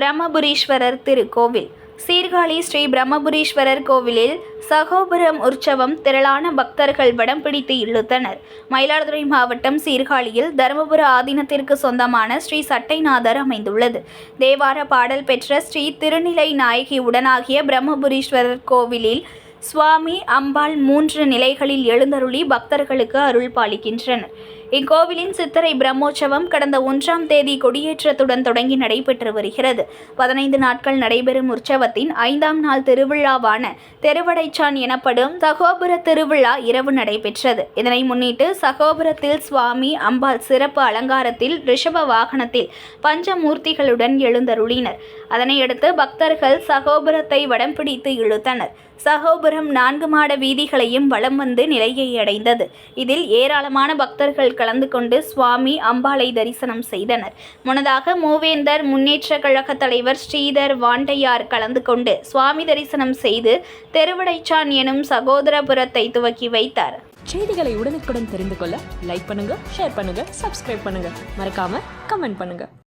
பிரம்மபுரீஸ்வரர் திருக்கோவில். சீர்காழி ஸ்ரீ பிரம்மபுரீஸ்வரர் கோவிலில் சகோபுரம் உற்சவம் திரளான பக்தர்கள் வடம் பிடித்து இழுத்தனர். மயிலாடுதுறை மாவட்டம் சீர்காழியில் தருமபுர ஆதீனத்திற்கு சொந்தமான ஸ்ரீ சட்டைநாதர் அமைந்துள்ளது. தேவார பாடல் பெற்ற ஸ்ரீ திருநிலை நாயகி உடனாகிய பிரம்மபுரீஸ்வரர் கோவிலில் சுவாமி அம்பாள் மூன்று நிலைகளில் எழுந்தருளி பக்தர்களுக்கு அருள் பாலிக்கின்றனர் இக்கோவிலின் சித்திரை பிரம்மோற்சவம் கடந்த ஒன்றாம் தேதி கொடியேற்றத்துடன் தொடங்கி நடைபெற்று வருகிறது. பதினைந்து நாட்கள் நடைபெறும் உற்சவத்தின் ஐந்தாம் நாள் திருவிழாவான தெருவடைச்சான் எனப்படும் சகோபுர திருவிழா இரவு நடைபெற்றது. இதனை முன்னிட்டு சகோபுரத்தில் சுவாமி அம்பாள் சிறப்பு அலங்காரத்தில் ரிஷப வாகனத்தில் பஞ்சமூர்த்திகளுடன் எழுந்தருளினர். அதனையடுத்து பக்தர்கள் சகோபுரத்தை வடம் பிடித்து இழுத்தனர். சகோபுரம் நான்கு மாட வீதிகளையும் வலம் வந்து நிலையை அடைந்தது. இதில் ஏராளமான பக்தர்கள் கலந்து கொண்டு சுவாமி அம்பாளை தரிசனம் செய்தனர். முன்னதாக மூவேந்தர் முன்னேற்ற கழக தலைவர் ஸ்ரீதர் வாண்டையார் கலந்து கொண்டு சுவாமி தரிசனம் செய்து தெருவடைச்சான் எனும் சகோதரபுரத்தை துவக்கி வைத்தார். செய்திகளை உடனுக்குடன் தெரிந்து கொள்ள லைக் பண்ணுங்க ஷேர் பண்ணுங்க சப்ஸ்கிரைப் பண்ணுங்க. மறக்காம கமெண்ட் பண்ணுங்க.